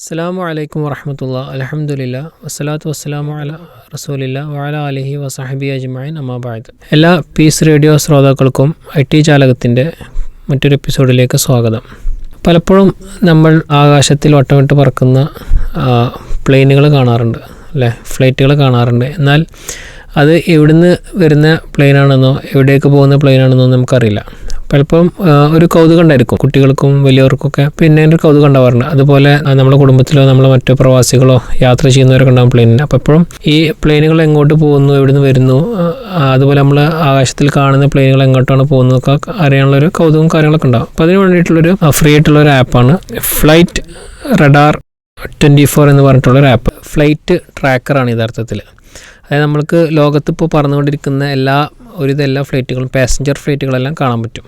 അസ്സാമു അലൈക്കും വറഹമത്തുള്ള അലഹമുല്ല വസ്സലാത്തു വസ്സലാമു അല റസൂലില്ല വാല അലഹി വസാഹബി അജ്മൈൻ അമ്മാബായത് എല്ലാ പീസ് റേഡിയോ ശ്രോതാക്കൾക്കും ഐ ടി ചാലകത്തിന്റെ മറ്റൊരു എപ്പിസോഡിലേക്ക് സ്വാഗതം. പലപ്പോഴും നമ്മൾ ആകാശത്തിൽ വട്ടമിട്ട് പറക്കുന്ന പ്ലെയിനുകൾ കാണാറുണ്ട് അല്ലേ? ഫ്ലൈറ്റുകൾ കാണാറുണ്ട്. എന്നാൽ അത് എവിടുന്ന് വരുന്ന പ്ലെയിനാണെന്നോ എവിടേക്ക് പോകുന്ന പ്ലെയിനാണെന്നോ നമുക്കറിയില്ല. പലപ്പോഴും ഒരു കൗതുകം ഉണ്ടായിരിക്കും. കുട്ടികൾക്കും വലിയവർക്കൊക്കെ പിന്നെ ഒരു കൗതുകം ഉണ്ടാവാറുണ്ട്. അതുപോലെ നമ്മുടെ കുടുംബത്തിലോ നമ്മൾ മറ്റു പ്രവാസികളോ യാത്ര ചെയ്യുന്നവരൊക്കെ ഉണ്ടാകും പ്ലെയിനിൽ അപ്പോൾ എപ്പോഴും ഈ പ്ലെയിനുകൾ എങ്ങോട്ട് പോകുന്നു എവിടുന്ന് വരുന്നു അതുപോലെ നമ്മൾ ആകാശത്തിൽ കാണുന്ന പ്ലെയിനുകൾ എങ്ങോട്ടാണ് പോകുന്നതൊക്കെ അറിയാനുള്ളൊരു കൗതുകം കാര്യങ്ങളൊക്കെ ഉണ്ടാവും. അപ്പോൾ അതിന് വേണ്ടിയിട്ടുള്ളൊരു ഫ്രീ ആയിട്ടുള്ള ഒരു ആപ്പാണ് ഫ്ലൈറ്റ് റഡാർ ട്വന്റി ഫോർ എന്ന് പറഞ്ഞിട്ടുള്ള ഒരു ആപ്പ് ഫ്ലൈറ്റ് ട്രാക്കറാണ് യഥാർത്ഥത്തിൽ അതായത് നമ്മൾക്ക് ലോകത്ത് ഇപ്പോൾ പറന്നുകൊണ്ടിരിക്കുന്ന എല്ലാ ഒരുവിധ എല്ലാ ഫ്ലൈറ്റുകളും പാസഞ്ചർ ഫ്ലൈറ്റുകളെല്ലാം കാണാൻ പറ്റും.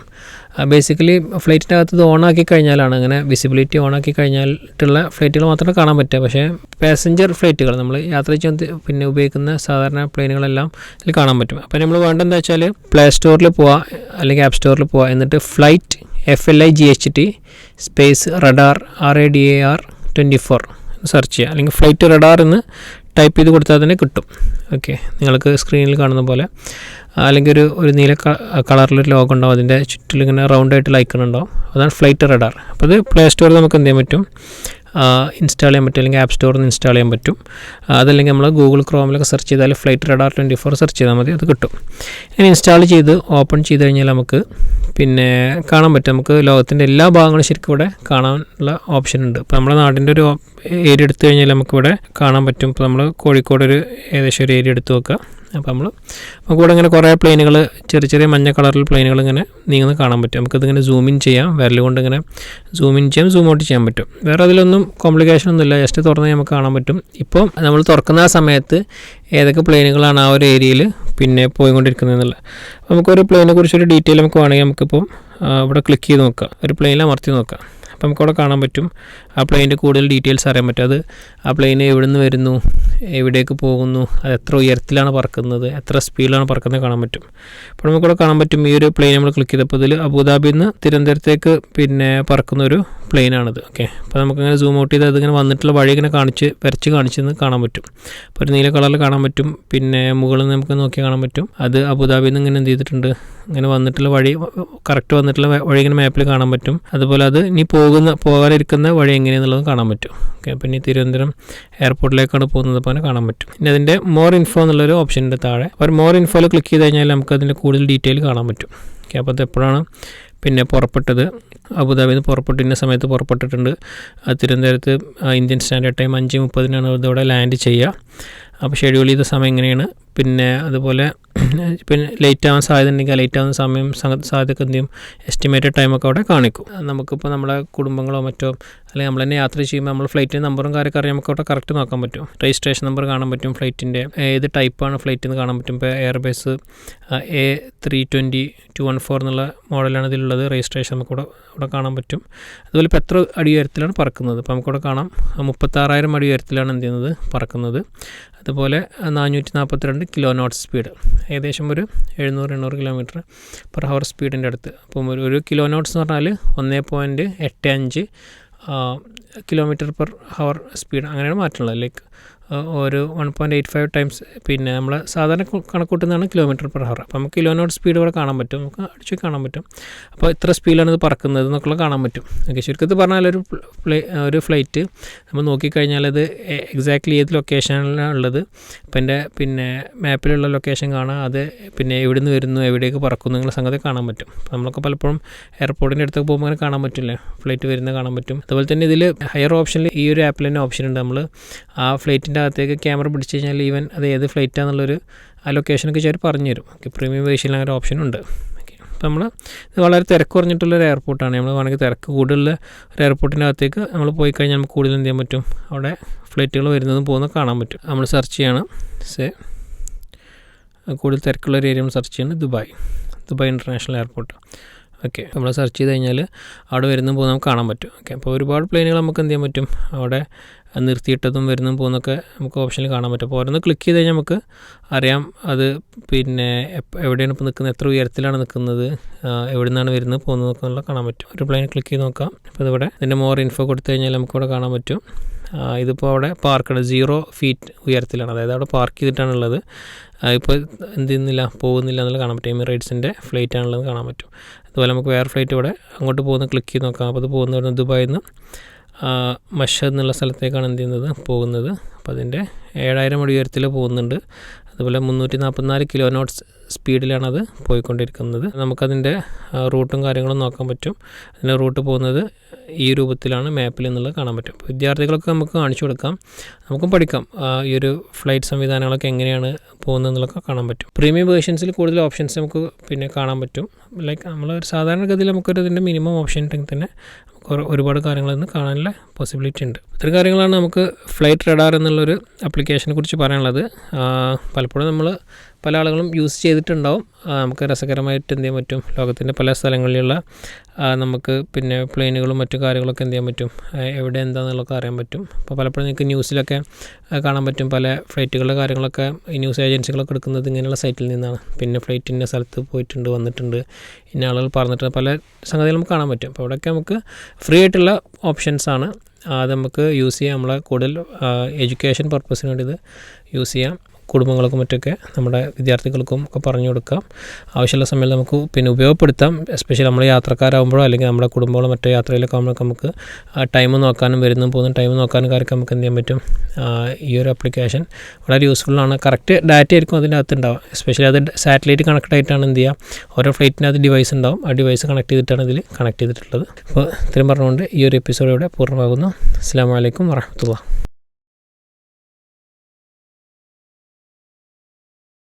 ബേസിക്കലി ഫ്ലൈറ്റിന്റെ അകത്ത് ഇത് ഓണാക്കി കഴിഞ്ഞാലാണ് അങ്ങനെ വിസിബിലിറ്റി ഓണാക്കി കഴിഞ്ഞിട്ടുള്ള ഫ്ലൈറ്റുകൾ മാത്രമേ കാണാൻ പറ്റുക. പക്ഷേ പാസഞ്ചർ ഫ്ലൈറ്റുകൾ നമ്മൾ യാത്ര ചെയ്യാൻ പിന്നെ ഉപയോഗിക്കുന്ന സാധാരണ പ്ലെയിനുകളെല്ലാം ഇതിൽ കാണാൻ പറ്റും. അപ്പോൾ നമ്മൾ വേണ്ടതെന്ന് വെച്ചാൽ പ്ലേ സ്റ്റോറിൽ പോവുക അല്ലെങ്കിൽ ആപ്പ് സ്റ്റോറിൽ പോവുക എന്നിട്ട് flight F L I G H T space radar R A D A R twenty four search ചെയ്യുക. അല്ലെങ്കിൽ ഫ്ലൈറ്റ് റഡാർ എന്ന് ടൈപ്പ് ചെയ്ത് കൊടുത്താൽ തന്നെ കിട്ടും. ഓക്കെ. നിങ്ങൾക്ക് സ്ക്രീനിൽ കാണുന്ന പോലെ അല്ലെങ്കിൽ ഒരു ഒരു നീല കളറിലൊരു ലോഗോ ഉണ്ടാവും. അതിന്റെ ചുറ്റിലിങ്ങനെ റൗണ്ട് ആയിട്ട് ലൈക്കൺ ഉണ്ടാവും. അതാണ് ഫ്ലൈറ്റ് റഡാർ അപ്പോൾ അത് പ്ലേ സ്റ്റോറിൽ നമുക്ക് എന്ത് ചെയ്യാൻ പറ്റും? ഇൻസ്റ്റാൾ ചെയ്യാൻ പറ്റും അല്ലെങ്കിൽ ആപ്പ് സ്റ്റോറിൽ നിന്ന് ഇൻസ്റ്റാൾ ചെയ്യാൻ പറ്റും. അതല്ലെങ്കിൽ നമ്മൾ ഗൂഗിൾ ക്രോമിലൊക്കെ സെർച്ച് ചെയ്താൽ flight radar twenty four search ചെയ്താൽ മതി അത് കിട്ടും. ഇനി ഇൻസ്റ്റാൾ ചെയ്ത് ഓപ്പൺ ചെയ്ത് കഴിഞ്ഞാൽ നമുക്ക് പിന്നെ കാണാൻ പറ്റും. നമുക്ക് ലോകത്തിന്റെ എല്ലാ ഭാഗങ്ങളും ശരിക്കും ഇവിടെ കാണാനുള്ള ഓപ്ഷൻ ഉണ്ട്. ഇപ്പോൾ നമ്മുടെ നാടിന്റെ ഒരു ഏരിയ എടുത്തു കഴിഞ്ഞാൽ നമുക്കിവിടെ കാണാൻ പറ്റും. ഇപ്പോൾ നമ്മൾ കോഴിക്കോട് ഒരു ഏകദേശം ഒരു ഏരിയ എടുത്ത് നോക്കുക അപ്പോൾ നമ്മൾ നമുക്ക് ഇവിടെ ഇങ്ങനെ കുറേ പ്ലെയിനുകൾ ചെറിയ ചെറിയ മഞ്ഞ കളറിൽ പ്ലെയിനുകൾ ഇങ്ങനെ നീങ്ങുന്നത് കാണാൻ പറ്റും. നമുക്കിതിങ്ങനെ സൂം ഇൻ ചെയ്യാം. വിരൽ കൊണ്ട് ഇങ്ങനെ സൂം ഇൻ ചെയ്യാം സൂം ഔട്ട് ചെയ്യാൻ പറ്റും. വേറെ അതിലൊന്നും കോംപ്ലിക്കേഷൻ ഒന്നുമില്ല ജസ്റ്റ് തുറന്നേ നമുക്ക് കാണാൻ പറ്റും. ഇപ്പോൾ നമ്മൾ തുറക്കുന്ന ആ സമയത്ത് ഏതൊക്കെ പ്ലെയിനുകളാണ് ആ ഒരു ഏരിയയിൽ പിന്നെ പോയിക്കൊണ്ടിരിക്കുന്നത് എന്നുള്ളത്. അപ്പോൾ നമുക്കൊരു പ്ലെയിനെ കുറിച്ചൊരു ഡീറ്റെയിൽ നമുക്ക് വേണമെങ്കിൽ നമുക്കിപ്പം ഇവിടെ ക്ലിക്ക് ചെയ്ത് നോക്കാം. ഒരു പ്ലെയിനിൽ അമർത്തി നോക്കാം. അപ്പോൾ നമുക്കവിടെ കാണാൻ പറ്റും. ആ പ്ലെയിന്റെ കൂടുതൽ ഡീറ്റെയിൽസ് അറിയാൻ പറ്റും. അത് ആ പ്ലെയിൻ എവിടെ നിന്ന് വരുന്നു? എവിടേക്ക് പോകുന്നു? അത് എത്ര ഉയരത്തിലാണ് പറക്കുന്നത്? എത്ര സ്പീഡിലാണ് പറക്കുന്നത് കാണാൻ പറ്റും. അപ്പോൾ നമുക്കവിടെ കാണാൻ പറ്റും. ഈ ഒരു പ്ലെയിൻ നമ്മൾ ക്ലിക്ക് ചെയ്തപ്പോൾ ഇതിൽ അബുദാബിയിൽ നിന്ന് തിരുവനന്തപുരത്തേക്ക് പിന്നെ പറക്കുന്ന ഒരു പ്ലെയിനാണിത് ഓക്കെ അപ്പോൾ നമുക്കങ്ങനെ സൂം ഔട്ട് ചെയ്ത് അതിങ്ങനെ വന്നിട്ടുള്ള വഴി ഇങ്ങനെ കാണിച്ച് വരച്ച് കാണിച്ചെന്ന് കാണാൻ പറ്റും. അപ്പോൾ ഒരു നീല കളറിൽ കാണാൻ പറ്റും. പിന്നെ മുകളിൽ നിന്ന് നമുക്ക് നോക്കി കാണാൻ പറ്റും. അത് അബുദാബിയിൽ നിന്ന് ഇങ്ങനെ എന്ത് ചെയ്തിട്ടുണ്ട്? ഇങ്ങനെ വന്നിട്ടുള്ള വഴി കറക്റ്റ് വന്നിട്ടുള്ള വഴി ഇങ്ങനെ മാപ്പിൽ കാണാൻ പറ്റും. അതുപോലെ അത് ഇനി പോകുന്ന പോകാനിരിക്കുന്ന വഴി എങ്ങനെയാണെന്നുള്ളത് കാണാൻ പറ്റും. ഓക്കെ അപ്പോൾ ഇനി തിരുവനന്തപുരം എയർപോർട്ടിലേക്കാണ് പോകുന്നത് അങ്ങനെ കാണാൻ പറ്റും. ഇനി അതിന്റെ മോർ ഇൻഫോ എന്നുള്ളൊരു ഓപ്ഷന്റെ താഴെ. അപ്പോൾ മോർ ഇൻഫോയിൽ ക്ലിക്ക് ചെയ്ത് കഴിഞ്ഞാൽ നമുക്ക് അതിന്റെ കൂടുതൽ ഡീറ്റെയിൽ കാണാൻ പറ്റും. ഓക്കെ അപ്പോൾ അത് എപ്പോഴാണ് പിന്നെ പുറപ്പെട്ടത്. അബുദാബിയിൽ നിന്ന് പുറപ്പെട്ടിരുന്ന സമയത്ത് പുറപ്പെട്ടിട്ടുണ്ട്. തിരുവനന്തപുരത്ത് ഇന്ത്യൻ സ്റ്റാൻഡേർഡ് ടൈം അഞ്ച് മുപ്പതിനാണ്. ഇതോടെ ലാൻഡ് ചെയ്യുക. അപ്പോൾ ഷെഡ്യൂൾ ചെയ്ത സമയം എങ്ങനെയാണ്? പിന്നെ അതുപോലെ പിന്നെ ലേറ്റ് ആവാൻ സാധ്യത ഉണ്ടെങ്കിൽ ലേറ്റ് ആവുന്ന സമയം സാധ്യത സാധ്യതയൊക്കെ എന്ത് ചെയ്യും? എസ്റ്റിമേറ്റഡ് ടൈമൊക്കെ അവിടെ കാണിക്കും. നമുക്കിപ്പോൾ നമ്മളെ കുടുംബങ്ങളോ മറ്റോ അല്ലെങ്കിൽ നമ്മൾ തന്നെ യാത്ര ചെയ്യുമ്പോൾ നമ്മൾ ഫ്ലൈറ്റിന്റെ നമ്പറും കാര്യമൊക്കെ അറിയാം നമുക്ക് അവിടെ കറക്റ്റ് നോക്കാൻ പറ്റും. രജിസ്ട്രേഷൻ നമ്പർ കാണാൻ പറ്റും ഫ്ലൈറ്റിന്റെ ഏത് ടൈപ്പാണ് ഫ്ലൈറ്റ് എന്ന് കാണാൻ പറ്റും? ഇപ്പോൾ Airbus A three twenty two one four എന്നുള്ള മോഡലാണ് ഇതിലുള്ളത്. രജിസ്ട്രേഷൻ നമുക്കിവിടെ അവിടെ കാണാൻ പറ്റും. അതുപോലെ ഇപ്പോൾ എത്ര അടി ഉയരത്തിലാണ് പറക്കുന്നത്? അപ്പോൾ നമുക്കിവിടെ കാണാം. മുപ്പത്താറായിരം അടി ഉയരത്തിലാണ് എന്ത് ചെയ്യുന്നത്? പറക്കുന്നത്. അതുപോലെ നാനൂറ്റി നാൽപ്പത്തിരണ്ട് കിലോ നോട്ട് സ്പീഡ്. ഏകദേശം ഒരു എഴുന്നൂറ് എണ്ണൂറ് കിലോമീറ്റർ പെർ ഹവർ സ്പീഡിന്റെ അടുത്ത്. അപ്പം ഒരു ഒരു കിലോ നോട്ട്സ് എന്ന് പറഞ്ഞാൽ ഒന്നേ പോയിന്റ് എട്ട് അഞ്ച് കിലോമീറ്റർ പെർ ഹവർ സ്പീഡ് അങ്ങനെയാണ് മാറ്റുള്ളത് ലൈക്ക് ഒരു one point eight five times പിന്നെ നമ്മൾ സാധാരണ കണക്കൂട്ടുന്നതാണ് കിലോമീറ്റർ പെർ ഹവർ അപ്പോൾ നമുക്ക് കിലോനോട്ട് സ്പീഡ് ഇവിടെ കാണാൻ പറ്റും. നമുക്ക് അടിച്ച് കാണാൻ പറ്റും. അപ്പോൾ ഇത്ര സ്പീഡിലാണ് ഇത് പറക്കുന്നത് എന്നൊക്കെ കാണാൻ പറ്റും. ഓക്കെ ചുരുക്കത്തിൽ പറഞ്ഞാൽ ഒരു ഒരു ഫ്ലൈറ്റ് നമ്മൾ നോക്കിക്കഴിഞ്ഞാൽ അത് എക്സാക്ട്ലി ഏത് ലൊക്കേഷനിലാണ് ഉള്ളത്. ഇപ്പം എന്റെ പിന്നെ മാപ്പിലുള്ള ലൊക്കേഷൻ കാണാം. അത് പിന്നെ എവിടെ നിന്ന് വരുന്നു എവിടേക്ക് പറക്കുന്നു എന്നുള്ള സംഗതി കാണാൻ പറ്റും. അപ്പോൾ നമ്മളൊക്കെ പലപ്പോഴും എയർപോർട്ടിന്റെ അടുത്തൊക്കെ പോകുമ്പോൾ അങ്ങനെ കാണാൻ പറ്റില്ലേ? ഫ്ലൈറ്റ് വരുന്നത് കാണാൻ പറ്റും. അതുപോലെ തന്നെ ഇതിൽ ഹയർ ഓപ്ഷനിൽ ഈ ഒരു ആപ്പിൽ തന്നെ ഓപ്ഷൻ ഉണ്ട്. നമ്മൾ ആ ഫ്ലൈറ്റിന്റെ അകത്തേക്ക് ക്യാമറ പിടിച്ച് കഴിഞ്ഞാൽ ഈവൻ അത് ഏത് ഫ്ലൈറ്റാന്നുള്ളൊരു ആ ലൊക്കേഷനൊക്കെ ചേർ പറഞ്ഞു തരും ഓക്കെ പ്രീമിയം വേഷ്യനിൽ അങ്ങനെ ഓപ്ഷൻ ഉണ്ട്. ഓക്കെ അപ്പോൾ നമ്മൾ ഇത് വളരെ തിരക്ക് കുറഞ്ഞിട്ടുള്ളൊരു എയർപോർട്ടാണ് നമ്മൾ വേണമെങ്കിൽ തിരക്ക് കൂടുതലുള്ള ഒരു എയർപോർട്ടിന്റെ അകത്തേക്ക് നമ്മൾ പോയി കഴിഞ്ഞാൽ നമുക്ക് കൂടുതൽ എന്ത് ചെയ്യാൻ പറ്റും? അവിടെ ഫ്ലൈറ്റുകൾ വരുന്നതും പോകുന്നതും കാണാൻ പറ്റും. നമ്മൾ സെർച്ച് ചെയ്യണം. സേ കൂടുതൽ തിരക്കുള്ള ഒരു ഏരിയ നമ്മൾ സെർച്ച് ചെയ്യണം. Dubai. Dubai international airport okay നമ്മൾ സെർച്ച് ചെയ്ത് കഴിഞ്ഞാൽ അവിടെ വരുന്ന പോകുന്നതും നമുക്ക് കാണാൻ പറ്റും. ഓക്കെ അപ്പോൾ ഒരുപാട് പ്ലെയിനുകൾ നമുക്ക് എന്ത് ചെയ്യാൻ പറ്റും? അവിടെ നിർത്തിയിട്ടതും വരുന്നതും പോകുന്നൊക്കെ നമുക്ക് ഓപ്ഷനിൽ കാണാൻ പറ്റും. അപ്പോൾ ഓരോന്ന് ക്ലിക്ക് ചെയ്ത് കഴിഞ്ഞാൽ നമുക്ക് അറിയാം അത് പിന്നെ എവിടെയാണ് ഇപ്പോൾ നിൽക്കുന്നത്? എത്ര ഉയരത്തിലാണ് നിൽക്കുന്നത്? എവിടെ നിന്നാണ് വരുന്നത്? പോകുന്നത് എന്നുള്ള കാണാൻ പറ്റും. ഒരു പ്ലെയിൻ ക്ലിക്ക് ചെയ്ത് നോക്കാം. അപ്പോൾ ഇതിവിടെ ഇതിന്റെ മോർ ഇൻഫോ കൊടുത്തു കഴിഞ്ഞാൽ നമുക്കിവിടെ കാണാൻ പറ്റും. ഇതിപ്പോൾ അവിടെ പാർക്കാണ്. സീറോ ഫീറ്റ് ഉയരത്തിലാണ്. അതായത് അവിടെ പാർക്ക് ചെയ്തിട്ടാണുള്ളത്. ഇപ്പോൾ എന്ത് ചെയ്യുന്നില്ല പോകുന്നില്ല എന്നുള്ളത് കാണാൻ പറ്റും. എമിറേറ്റ്സിന്റെ ഫ്ലൈറ്റ് ആണുള്ളത് കാണാൻ പറ്റും. അതുപോലെ നമുക്ക് വേറെ ഫ്ലൈറ്റ് ഇവിടെ അങ്ങോട്ട് പോകുന്ന ക്ലിക്ക് ചെയ്ത് നോക്കാം. അപ്പോൾ അത് പോകുന്ന പറഞ്ഞാൽ ദുബായിൽ നിന്ന് മഷദ് എന്നുള്ള സ്ഥലത്തേക്കാണ് എന്ത് ചെയ്യുന്നത്? പോകുന്നത്. അപ്പോൾ അതിന്റെ ഏഴായിരം അടി ഉയരത്തിൽ പോകുന്നുണ്ട്. അതുപോലെ മുന്നൂറ്റി നാൽപ്പത്തിനാല് കിലോ നോട്ട്സ് സ്പീഡിലാണത് പോയിക്കൊണ്ടിരിക്കുന്നത്. നമുക്കതിന്റെ റൂട്ടും കാര്യങ്ങളും നോക്കാൻ പറ്റും. അതിന്റെ റൂട്ട് പോകുന്നത് ഈ രൂപത്തിലാണ് മാപ്പിൽ എന്നുള്ളത് കാണാൻ പറ്റും. വിദ്യാർത്ഥികൾക്ക് നമുക്ക് കാണിച്ചു കൊടുക്കാം. നമുക്കും പഠിക്കാം. ഈ ഒരു ഫ്ലൈറ്റ് സംവിധാനങ്ങളൊക്കെ എങ്ങനെയാണ് പോകുന്നത് എന്നുള്ളതൊക്കെ കാണാൻ പറ്റും. പ്രീമിയം വേർഷൻസിൽ കൂടുതൽ ഓപ്ഷൻസ് നമുക്ക് പിന്നെ കാണാൻ പറ്റും. ലൈക്ക് നമ്മൾ സാധാരണഗതിയിൽ നമുക്കൊരു ഇതിന്റെ മിനിമം ഓപ്ഷൻ ഉണ്ടെങ്കിൽ തന്നെ ഒരുപാട് കാര്യങ്ങളൊന്നും കാണാനുള്ള പോസിബിലിറ്റി ഉണ്ട്. ഇത്തരം കാര്യങ്ങളാണ് നമുക്ക് ഫ്ലൈറ്റ് റഡാർ എന്നുള്ളൊരു ആപ്ലിക്കേഷനെ കുറിച്ച് പറയാനുള്ളത്. പലപ്പോഴും നമ്മൾ പല ആളുകളും യൂസ് ചെയ്തിട്ടുണ്ടാവും. നമുക്ക് രസകരമായിട്ട് എന്ത് ചെയ്യാൻ പറ്റും? ലോകത്തിന്റെ പല സ്ഥലങ്ങളിലുള്ള നമുക്ക് പിന്നെ പ്ലെയിനുകളും മറ്റു കാര്യങ്ങളൊക്കെ എന്ത് ചെയ്യാൻ പറ്റും? എവിടെ എന്താണെന്നുള്ളതൊക്കെ അറിയാൻ പറ്റും. അപ്പോൾ പലപ്പോഴും നിങ്ങൾക്ക് ന്യൂസിലൊക്കെ കാണാൻ പറ്റും. പല ഫ്ലൈറ്റുകളുടെ കാര്യങ്ങളൊക്കെ ഈ ന്യൂസ് ഏജൻസികളൊക്കെ എടുക്കുന്നത് ഇങ്ങനെയുള്ള സൈറ്റിൽ നിന്നാണ്. പിന്നെ ഫ്ലൈറ്റ് ഇന്ന സ്ഥലത്ത് പോയിട്ടുണ്ട് വന്നിട്ടുണ്ട് ഇന്ന ആളുകൾ പറഞ്ഞിട്ടുണ്ട്. പല സംഗതികൾ നമുക്ക് കാണാൻ പറ്റും. അപ്പോൾ അവിടെയൊക്കെ നമുക്ക് ഫ്രീ ആയിട്ടുള്ള ഓപ്ഷൻസാണ് അത് നമുക്ക് യൂസ് ചെയ്യാം. നമ്മളെ കൂടുതൽ എഡ്യൂക്കേഷൻ പർപ്പസിന് വേണ്ടി ഇത് യൂസ് ചെയ്യാം. കുടുംബങ്ങൾക്കും മറ്റൊക്കെ നമ്മുടെ വിദ്യാർത്ഥികൾക്കും ഒക്കെ പറഞ്ഞു കൊടുക്കാം. ആവശ്യമുള്ള സമയത്ത് നമുക്ക് പിന്നെ ഉപയോഗപ്പെടുത്താം. എസ്പെഷ്യലി നമ്മൾ യാത്രക്കാരാകുമ്പോഴോ അല്ലെങ്കിൽ നമ്മുടെ കുടുംബങ്ങളോ മറ്റോ യാത്രയിലൊക്കെ ആകുമ്പോൾ നമുക്ക് ടൈം നോക്കാനും വരുന്നു പോകുന്ന ടൈം നോക്കാനും കാര്യമൊക്കെ നമുക്ക് എന്ത് ചെയ്യാൻ പറ്റും? ഈ ഒരു ആപ്ലിക്കേഷൻ വളരെ യൂസ്ഫുള്ളാണ് കറക്റ്റ് ഡാറ്റ ആയിരിക്കും അതിന്റെ അകത്ത് ഉണ്ടാവും എസ്പെഷ്യലി അത് സാറ്റലൈറ്റ് കണക്ട് ആയിട്ടാണ് എന്ത് ചെയ്യുക. ഓരോ ഫ്ലൈറ്റിനകത്ത് ഡിവൈസ് ഉണ്ടാവും. ആ ഡിവൈസ് കണക്ട് ചെയ്തിട്ടാണ് ഇതിൽ കണക്ട് ചെയ്തിട്ടുള്ളത്. അപ്പോൾ ഇത്രയും പറഞ്ഞുകൊണ്ട് ഈ ഒരു എപ്പിസോഡ് ഇവിടെ പൂർണമാകുന്നു. അസ്സാം വലൈക്കും വറഹമത്തുള്ള